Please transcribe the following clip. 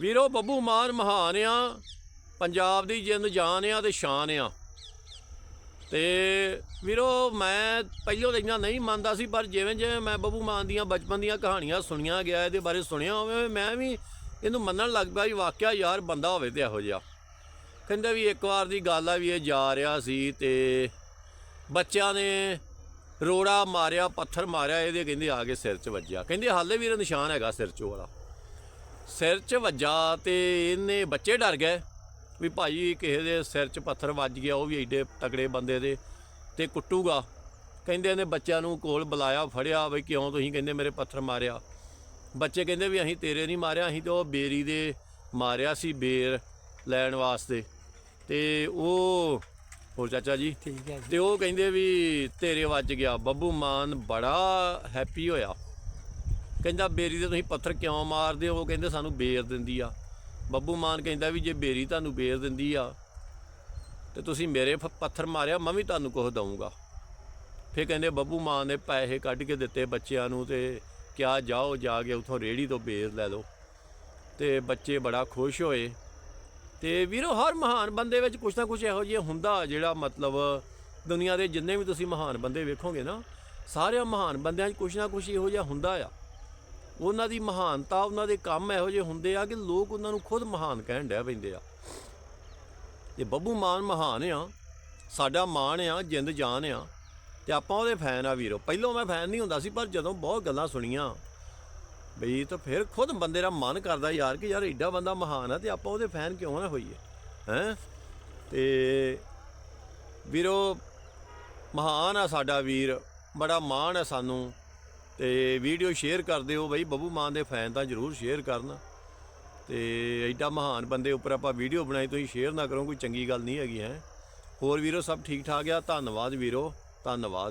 ਵੀਰੋ ਬੱਬੂ ਮਾਨ ਮਹਾਨ ਆ, ਪੰਜਾਬ ਦੀ ਜਿੰਦ ਜਾਨ ਆ ਤੇ ਸ਼ਾਨ ਆ। ਤੇ ਵੀਰੋ ਮੈਂ ਪਹਿਲਾਂ ਤਾਂ ਇੰਨਾ ਨਹੀਂ ਮੰਨਦਾ ਸੀ, ਪਰ ਜਿਵੇਂ ਜਿਵੇਂ ਮੈਂ ਬੱਬੂ ਮਾਨ ਦੀਆਂ ਬਚਪਨ ਦੀਆਂ ਕਹਾਣੀਆਂ ਸੁਣੀਆਂ ਗਿਆ, ਇਹਦੇ ਬਾਰੇ ਸੁਣਿਆ ਹੋਵੇ, ਮੈਂ ਵੀ ਇਹਨੂੰ ਮੰਨਣ ਲੱਗ ਪਿਆ ਵੀ ਵਾਕਿਆ ਯਾਰ ਬੰਦਾ ਹੋਵੇ ਤੇ ਇਹੋ ਜਿਹਾ। ਕਹਿੰਦੇ ਵੀ ਇੱਕ ਵਾਰ ਦੀ ਗੱਲ ਆ ਵੀ ਇਹ ਜਾ ਰਿਹਾ ਸੀ ਤੇ ਬੱਚਿਆਂ ਨੇ ਰੋੜਾ ਮਾਰਿਆ, ਪੱਥਰ ਮਾਰਿਆ, ਇਹਦੇ ਕਹਿੰਦੇ ਆ ਕੇ ਸਿਰ 'ਚ ਵੱਜਿਆ। ਕਹਿੰਦੇ ਹਾਲੇ ਵੀ ਇਹਦਾ ਨਿਸ਼ਾਨ ਹੈਗਾ ਸਿਰ 'ਚ ਉਹ ਵਾਲਾ। ਸਿਰ 'ਚ ਵੱਜਾ ਤੇ ਇਹਨੇ ਬੱਚੇ ਡਰ ਗਏ ਵੀ ਭਾਈ ਕਿਸੇ ਦੇ ਸਿਰ 'ਚ ਪੱਥਰ ਵੱਜ ਗਿਆ ਉਹ ਵੀ ਐਡੇ ਤਕੜੇ ਬੰਦੇ ਦੇ ਤੇ ਕੁੱਟੂਗਾ। ਕਹਿੰਦੇ ਇਹਨੇ ਬੱਚਿਆਂ ਨੂੰ ਕੋਲ ਬੁਲਾਇਆ ਫੜਿਆ ਵੀ ਕਿਉਂ ਤੁਸੀਂ ਕਹਿੰਦੇ ਮੇਰੇ ਪੱਥਰ ਮਾਰਿਆ। ਬੱਚੇ ਕਹਿੰਦੇ ਵੀ ਅਸੀਂ ਤੇਰੇ ਨਹੀਂ ਮਾਰਿਆ ਅਸੀਂ ਤਾਂ ਉਹ ਬੇਰੀ ਦੇ ਮਾਰਿਆ ਸੀ ਬੇਰ ਲੈਣ ਵਾਸਤੇ। ਤੇ ਉਹ ਹੋਰ ਚਾਚਾ ਜੀ ਠੀਕ ਹੈ ਤੇ ਉਹ ਕਹਿੰਦੇ ਵੀ ਤੇਰੇ ਵੱਜ ਗਿਆ। ਬੱਬੂ ਮਾਨ ਬੜਾ ਹੈਪੀ ਹੋਇਆ। ਕਹਿੰਦਾ ਬੇਰੀ ਦੇ ਤੁਸੀਂ ਪੱਥਰ ਕਿਉਂ ਮਾਰਦੇ ਹੋ? ਉਹ ਕਹਿੰਦੇ ਸਾਨੂੰ ਬੇਰ ਦਿੰਦੀ ਆ। ਬੱਬੂ ਮਾਨ ਕਹਿੰਦਾ ਵੀ ਜੇ ਬੇਰੀ ਤੁਹਾਨੂੰ ਬੇਰ ਦਿੰਦੀ ਆ, ਤੇ ਤੁਸੀਂ ਮੇਰੇ ਫ- ਪੱਥਰ ਮਾਰਿਆ, ਮੈਂ ਵੀ ਤੁਹਾਨੂੰ ਕੁਝ ਦਊਂਗਾ। ਫਿਰ ਕਹਿੰਦੇ ਬੱਬੂ ਮਾਨ ਨੇ ਪੈਸੇ ਕੱਢ ਕੇ ਦਿੱਤੇ ਬੱਚਿਆਂ ਨੂੰ ਤੇ ਕਿਹਾ, ਜਾਓ, ਜਾ ਕੇ ਉਥੋਂ ਰੇੜੀ ਤੋਂ ਬੇਰ ਲੈ ਲਓ। ਤੇ ਬੱਚੇ ਬੜਾ ਖੁਸ਼ ਹੋਏ। ਤੇ ਵੀਰੋ, ਹਰ ਮਹਾਨ ਬੰਦੇ ਵਿੱਚ ਕੁਛ ਨਾ ਕੁਛ ਇਹੋ ਜਿਹਾ ਹੁੰਦਾ ਜਿਹੜਾ ਮਤਲਬ ਦੁਨੀਆ ਦੇ ਜਿੰਨੇ ਵੀ ਤੁਸੀਂ ਮਹਾਨ ਬੰਦੇ ਵੇਖੋਗੇ ਨਾ ਸਾਰੇ ਮਹਾਨ ਬੰਦਿਆਂ 'ਚ ਕੁਛ ਨਾ ਕੁਛ ਇਹੋ ਜਿਹਾ ਹੁੰਦਾ ਆ। ਉਹਨਾਂ ਦੀ ਮਹਾਨਤਾ, ਉਹਨਾਂ ਦੇ ਕੰਮ ਇਹੋ ਜਿਹੇ ਹੁੰਦੇ ਆ ਕਿ ਲੋਕ ਉਹਨਾਂ ਨੂੰ ਖੁਦ ਮਹਾਨ ਕਹਿਣ ਡਿਆ ਪੈਂਦੇ ਆ। ਤੇ ਬੱਬੂ ਮਾਨ ਮਹਾਨ ਆ, ਸਾਡਾ ਮਾਣ ਆ, ਜਿੰਦ ਜਾਨ ਆ, ਤੇ ਆਪਾਂ ਉਹਦੇ ਫੈਨ ਆ ਵੀਰੋ। ਪਹਿਲਾਂ ਮੈਂ ਫੈਨ ਨਹੀਂ ਹੁੰਦਾ ਸੀ, ਪਰ ਜਦੋਂ ਬਹੁਤ ਗੱਲਾਂ ਸੁਣੀਆਂ, ਬਈ ਤਾਂ ਫਿਰ ਖੁਦ ਬੰਦੇ ਦਾ ਮਨ ਕਰਦਾ ਯਾਰ ਕਿ ਯਾਰ ਐਡਾ ਬੰਦਾ ਮਹਾਨ ਆ ਤੇ ਆਪਾਂ ਉਹਦੇ ਫੈਨ ਕਿਉਂ ਨਾ ਹੋਈਏ, ਹੈ? ਤੇ ਵੀਰੋ, ਮਹਾਨ ਆ ਸਾਡਾ ਵੀਰ, ਬੜਾ ਮਾਣ ਆ ਸਾਨੂੰ। ਤੇ ਵੀਡੀਓ ਸ਼ੇਅਰ ਕਰ ਦਿਓ ਬਈ, ਬੱਬੂ ਮਾਨ ਦੇ ਫੈਨ ਤਾਂ ਜਰੂਰ ਸ਼ੇਅਰ ਕਰਨ। ਤੇ ਐਡਾ ਮਹਾਨ ਬੰਦੇ ਉੱਪਰ ਆਪਾਂ ਵੀਡੀਓ ਬਣਾਈ, ਤੁਸੀਂ ਸ਼ੇਅਰ ਨਾ ਕਰੋ, ਕੋਈ ਚੰਗੀ ਗੱਲ ਨਹੀਂ ਹੈਗੀ, ਹੈ। ਹੋਰ ਵੀਰੋ, ਸਭ ਠੀਕ ਠਾਕ ਆ? ਧੰਨਵਾਦ ਵੀਰੋ, ਧੰਨਵਾਦ।